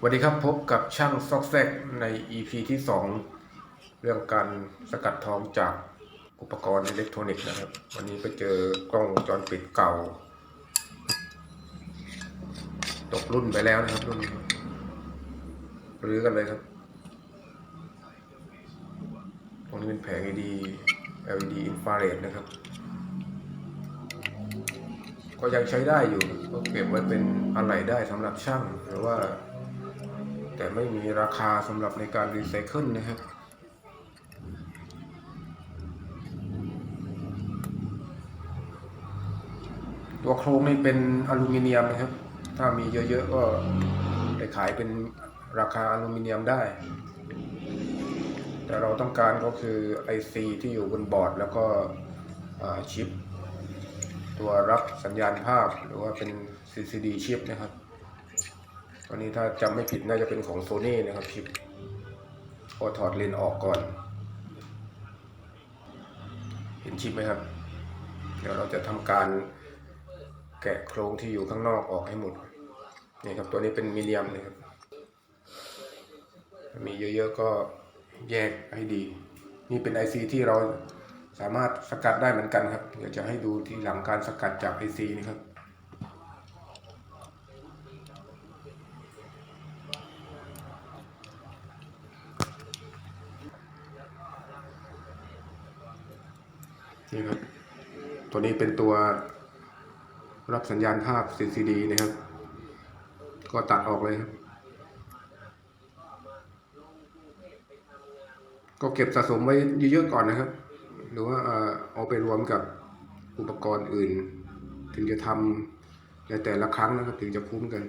สวัสดีครับพบกับช่างซอกแซกใน EP ที่ 2 เรื่องการสกัดทองจากอุปกรณ์อิเล็กทรอนิกส์นะครับ วันนี้ไปเจอกล้องวงจรปิดเก่า ตกรุ่นไปแล้วนะครับรุ่นรื้อกันเลยครับ ตรงนี้เป็นแผง LED LED อินฟราเรดนะครับ ก็ยังใช้ได้อยู่ ก็เก็บไว้เป็นอะไรได้สำหรับช่างหรือว่า แต่ไม่มีราคาสำหรับในการรีไซเคิลนะครับตัวโครงนี่เป็นอลูมิเนียมนะครับ ถ้ามีเยอะๆก็ไปขายเป็นราคาอลูมิเนียมได้ แต่เราต้องการก็คือ IC ที่อยู่บนบอร์ดแล้วก็ชิป ตัวรับสัญญาณภาพหรือว่าเป็น CCD ชิปนะครับ ตัวนี้ถ้าจำไม่ผิดน่าจะเป็นของโซ n y นะครับชิปพอถอดเลนออกก่อน เห็นชิปไหมครับ เดี๋ยวเราจะทำการแกะโครงที่อยู่ข้างนอกออกให้หมดนี่ครับตัวนี้เป็นมีเดียมนะครับ มีเยอะๆก็แยกให้ดี นี่เป็น IC ที่เราสามารถสกัดได้เหมือนกันครับ เดี๋ยวจะให้ดูที่หลังการสกัดจาก IC นี่ครับ นี่ครับ ตัวนี้เป็นตัวรับสัญญาณภาพ CCD นะครับ ก็ตัดออกเลยครับ ก็เก็บสะสมไว้เยอะๆก่อนนะครับ หรือว่าเอ่อเอาไปรวมกับอุปกรณ์อื่น ถึงจะทำในแต่ละครั้งนะครับ ถึงจะคุ้มกัน